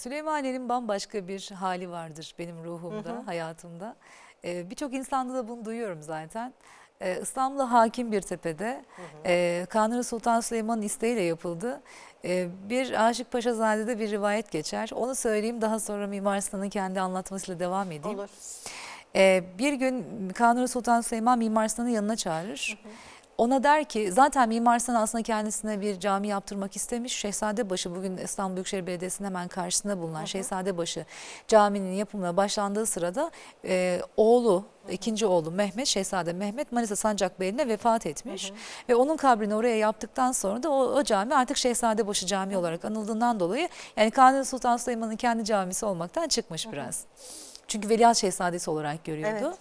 Süleymaniye'nin bambaşka bir hali vardır benim ruhumda, Hı hı. hayatımda. Ee, Birçok insanda da bunu duyuyorum zaten. Ee, İstanbul'a hakim bir tepede e, Kanuni Sultan Süleyman'ın isteğiyle yapıldı. Ee, bir Aşık Paşazade'de bir rivayet geçer. Onu söyleyeyim daha sonra Mimar Sinan'ın kendi anlatmasıyla devam edeyim. Olur. Ee, bir gün Kanuni Sultan Süleyman Mimar Sinan'ı yanına çağırır. Ona der ki zaten Mimar Sinan aslında kendisine bir cami yaptırmak istemiş. Şehzadebaşı bugün İstanbul Büyükşehir Belediyesi'nin hemen karşısında bulunan Şehzadebaşı caminin yapımına başlandığı sırada e, oğlu, ikinci oğlu Mehmet, Şehzade Mehmet Manisa Sancakbeyli'ne vefat etmiş. Ve onun kabrini oraya yaptıktan sonra da o, o cami artık Şehzadebaşı Camii olarak anıldığından dolayı yani Kanuni Sultan Süleyman'ın kendi camisi olmaktan çıkmış biraz. Çünkü Veliaht Şehzadesi olarak görüyordu. Evet.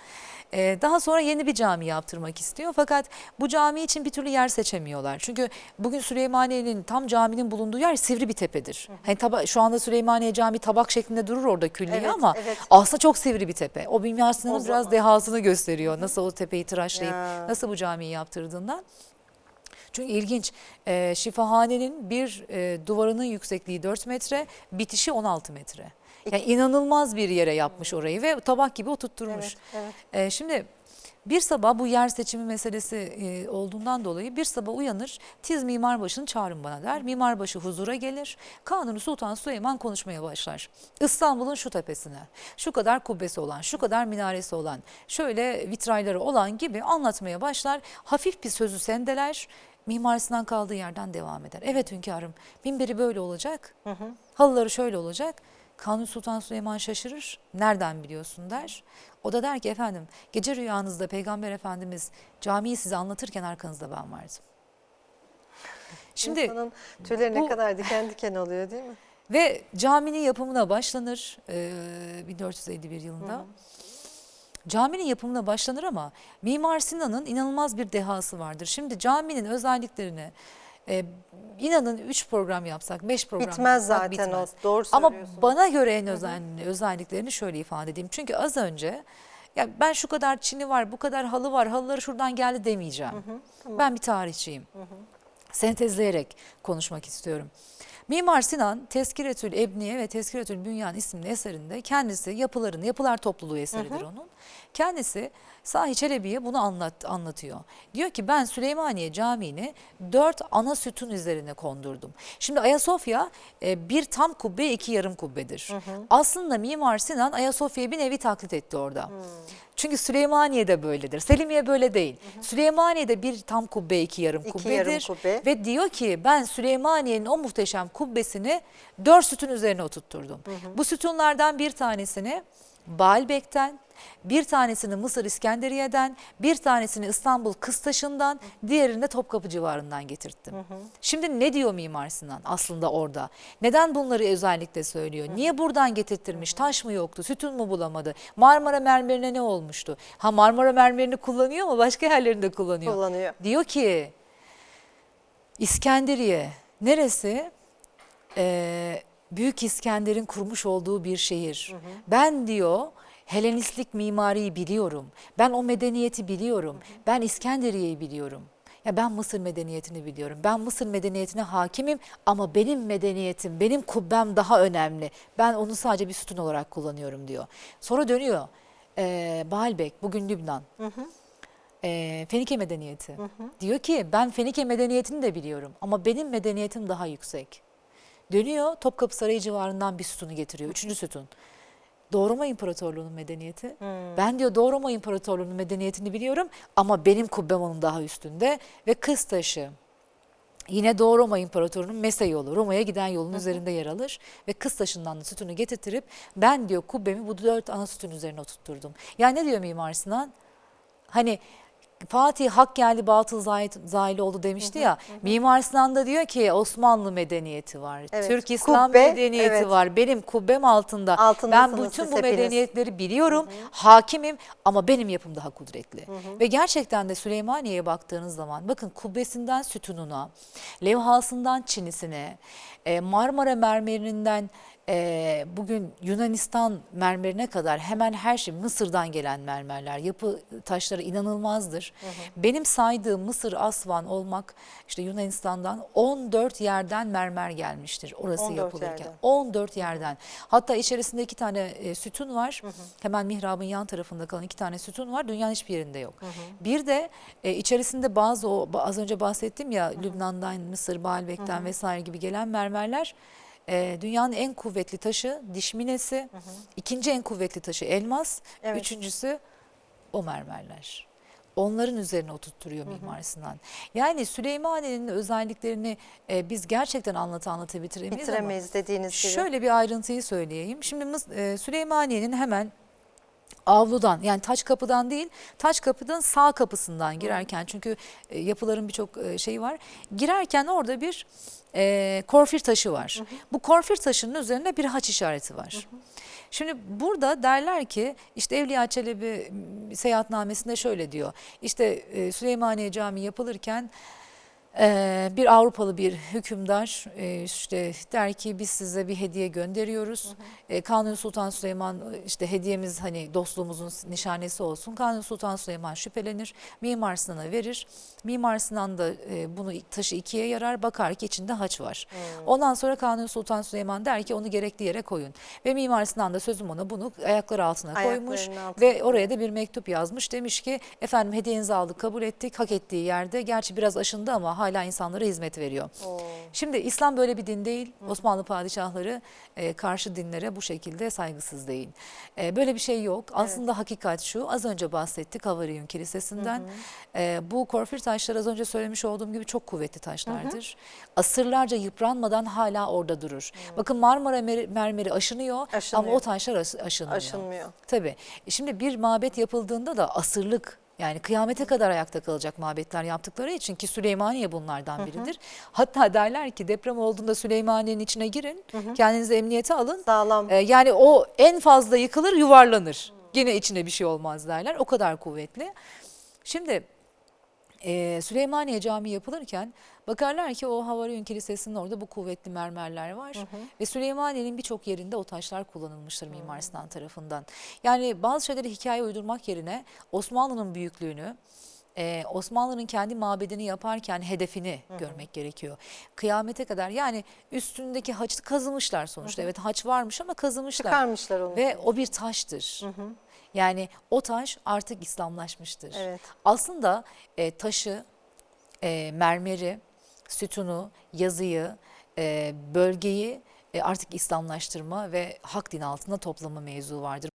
Ee, daha sonra yeni bir cami yaptırmak istiyor. Fakat bu cami için bir türlü yer seçemiyorlar. Çünkü bugün Süleymaniye'nin tam caminin bulunduğu yer sivri bir tepedir. Hani taba, şu anda Süleymaniye Camii tabak şeklinde durur orada külliye Evet, ama evet. aslında çok sivri bir tepe. O Sinan'ın O biraz zaman. dehasını gösteriyor. Nasıl o tepeyi tıraşlayıp Ya. nasıl bu camiyi yaptırdığından. Çünkü ilginç. Ee, şifahanenin bir e, duvarının yüksekliği 4 metre, bitişi 16 metre. Yani inanılmaz bir yere yapmış orayı ve tabak gibi oturtturmuş. Evet, evet. Ee, şimdi bir sabah bu yer seçimi meselesi e, olduğundan dolayı bir sabah uyanır tiz mimarbaşını çağırın bana der. Mimarbaşı huzura gelir. Kanuni Sultan Süleyman konuşmaya başlar. İstanbul'un şu tepesine şu kadar kubbesi olan şu kadar minaresi olan şöyle vitrayları olan gibi anlatmaya başlar. Hafif bir sözü sendeler. Mimar Sinan kaldığı yerden devam eder. Evet hünkârım minberi böyle olacak. Halıları şöyle olacak. Kanuni Sultan Süleyman şaşırır. Nereden biliyorsun der. O da der ki efendim gece rüyanızda Peygamber Efendimiz camiyi size anlatırken arkanızda ben vardım. Şimdi İnsanın tüyleri bu- ne kadar diken diken oluyor değil mi? ve caminin yapımına başlanır e, 1451 yılında. Caminin yapımına başlanır ama Mimar Sinan'ın inanılmaz bir dehası vardır. Şimdi caminin özelliklerini e, inanın 3 program yapsak, 5 program Bitmez yapsak zaten bitmez. o. Doğru Ama bana göre en önemli özelliklerini şöyle ifade edeyim. Çünkü az önce ya ben şu kadar çini var, bu kadar halı var, halıları şuradan geldi demeyeceğim. Ben bir tarihçiyim. Sentezleyerek konuşmak istiyorum. Mimar Sinan Tezkiretül Ebniye ve Tezkiretül Bünyan isimli eserinde kendisi yapılarını, yapılar topluluğu eseridir onun. Kendisi Sahi Çelebi'ye bunu anlat, anlatıyor. Diyor ki ben Süleymaniye Camii'ni dört ana sütun üzerine kondurdum. Şimdi Ayasofya e, bir tam kubbe iki yarım kubbedir. Aslında Mimar Sinan Ayasofya'yı bir nevi taklit etti orada. Çünkü Süleymaniye'de böyledir. Selimiye böyle değil. Süleymaniye'de bir tam kubbe iki yarım İki kubbedir. yarım kubbe. Ve diyor ki ben Süleymaniye'nin o muhteşem kubbesini dört sütun üzerine oturtturdum. Bu sütunlardan bir tanesini Baalbek'ten, bir tanesini Mısır İskenderiye'den, bir tanesini İstanbul Kıstaşı'ndan, diğerini de Topkapı civarından getirttim. Şimdi ne diyor Mimar Sinan aslında orada? Neden bunları özellikle söylüyor? Niye buradan getirttirmiş? Taş mı yoktu? Sütun mu bulamadı? Marmara mermerine ne olmuştu? Ha Marmara mermerini kullanıyor mu? Başka yerlerinde kullanıyor. Kullanıyor. Diyor ki İskenderiye neresi? Ee, Büyük İskender'in kurmuş olduğu bir şehir. Ben diyor Helenistlik mimariyi biliyorum. Ben o medeniyeti biliyorum. Ben İskenderiye'yi biliyorum. Ya ben Mısır medeniyetini biliyorum. Ben Mısır medeniyetine hakimim ama benim medeniyetim, benim kubbem daha önemli. Ben onu sadece bir sütun olarak kullanıyorum diyor. Sonra dönüyor. Ee, Baalbek, bugün Lübnan. Ee, Fenike medeniyeti. Diyor ki ben Fenike medeniyetini de biliyorum ama benim medeniyetim daha yüksek. Dönüyor Topkapı Sarayı civarından bir sütunu getiriyor. Üçüncü sütun. Doğu Roma İmparatorluğu'nun medeniyeti. Ben diyor Doğu Roma İmparatorluğu'nun medeniyetini biliyorum ama benim kubbem onun daha üstünde. Ve kız taşı. Yine Doğu Roma İmparatorluğu'nun Mese yolu, Roma'ya giden yolun üzerinde yer alır. Ve kız taşından da sütunu getirtirip ben diyor kubbemi bu dört ana sütun üzerine oturtturdum. Yani ne diyor Mimar Sinan? Hani Fatih hak geldi batıl zahil, oldu demişti ya. Mimar Sinan da diyor ki Osmanlı medeniyeti var. Evet, Türk İslam kubbe, medeniyeti evet. var. Benim kubbem altında. Ben bütün bu hepiniz. medeniyetleri biliyorum. Hakimim ama benim yapım daha kudretli. Ve gerçekten de Süleymaniye'ye baktığınız zaman bakın kubbesinden sütununa, levhasından çinisine, e, Marmara mermerinden e, bugün Yunanistan mermerine kadar hemen her şey Mısır'dan gelen mermerler, yapı taşları inanılmazdır. Benim saydığım Mısır, Asvan olmak işte Yunanistan'dan 14 yerden mermer gelmiştir orası 14 yapılırken. yerden. 14 yerden. Hatta içerisinde iki tane e, sütun var. Hemen mihrabın yan tarafında kalan iki tane sütun var. Dünyanın hiçbir yerinde yok. Bir de e, içerisinde bazı o az önce bahsettim ya Lübnan'dan, Mısır, Baalbek'ten vesaire gibi gelen mermerler e, dünyanın en kuvvetli taşı diş minesi, ikinci en kuvvetli taşı elmas, Evet. üçüncüsü o mermerler. Onların üzerine oturtturuyor Mimar Sinan. Yani Süleymaniye'nin özelliklerini e, biz gerçekten anlata anlata bitiremeyiz, Bitiremeyiz dediğiniz gibi. Şöyle bir ayrıntıyı söyleyeyim. Şimdi e, Süleymaniye'nin hemen avludan yani taç kapıdan değil taç kapıdan sağ kapısından girerken çünkü e, yapıların birçok e, şeyi var. Girerken orada bir e, korfir taşı var. Bu korfir taşının üzerinde bir haç işareti var. Şimdi burada derler ki işte Evliya Çelebi seyahatnamesinde şöyle diyor. İşte e, Süleymaniye Camii yapılırken bir Avrupalı bir hükümdar e, işte der ki biz size bir hediye gönderiyoruz. E, Kanuni Sultan Süleyman işte hediyemiz hani dostluğumuzun nişanesi olsun. Kanuni Sultan Süleyman şüphelenir. Mimar Sinan'a verir. Mimar Sinan da e, bunu taşı ikiye yarar. Bakar ki içinde haç var. Ondan sonra Kanuni Sultan Süleyman der ki onu gerekli yere koyun. Ve Mimar Sinan da sözüm ona bunu ayakları altına koymuş. Altına Ve oraya da bir mektup yazmış. Demiş ki efendim hediyenizi aldık kabul ettik hak ettiği yerde. Gerçi biraz aşındı ama hala insanlara hizmet veriyor. Oo. Şimdi İslam böyle bir din değil. Osmanlı padişahları e, karşı dinlere bu şekilde saygısız değil. E, böyle bir şey yok. Aslında hakikat şu. Az önce bahsettik Havariyun Kilisesi'nden. E, bu korfir taşlar az önce söylemiş olduğum gibi çok kuvvetli taşlardır. Asırlarca yıpranmadan hala orada durur. Bakın Marmara mer- mermeri aşınıyor, Aşınıyor. ama o taşlar aşınmıyor. Aşınmıyor. Tabii. E Şimdi bir mabet yapıldığında da asırlık yani kıyamete kadar ayakta kalacak mabetler yaptıkları için ki Süleymaniye bunlardan biridir. Hatta derler ki deprem olduğunda Süleymaniye'nin içine girin, kendinizi emniyete alın. Sağlam. E, yani o en fazla yıkılır, yuvarlanır. Yine içine bir şey olmaz derler. O kadar kuvvetli. Şimdi e, Süleymaniye Camii yapılırken bakarlar ki o Havariyun Kilisesi'nin orada bu kuvvetli mermerler var. Ve Süleymaniye'nin birçok yerinde o taşlar kullanılmıştır Mimar Sinan tarafından. Yani bazı şeyleri hikaye uydurmak yerine Osmanlı'nın büyüklüğünü, e, Osmanlı'nın kendi mabedini yaparken hedefini görmek gerekiyor. Kıyamete kadar yani üstündeki haçı kazımışlar sonuçta. Evet haç varmış ama kazımışlar. Çıkarmışlar onu. Ve o bir taştır. Yani o taş artık İslamlaşmıştır. Evet. Aslında e, taşı, e, mermeri, sütunu, yazıyı, e, bölgeyi e, artık İslamlaştırma ve hak din altında toplama mevzu vardır.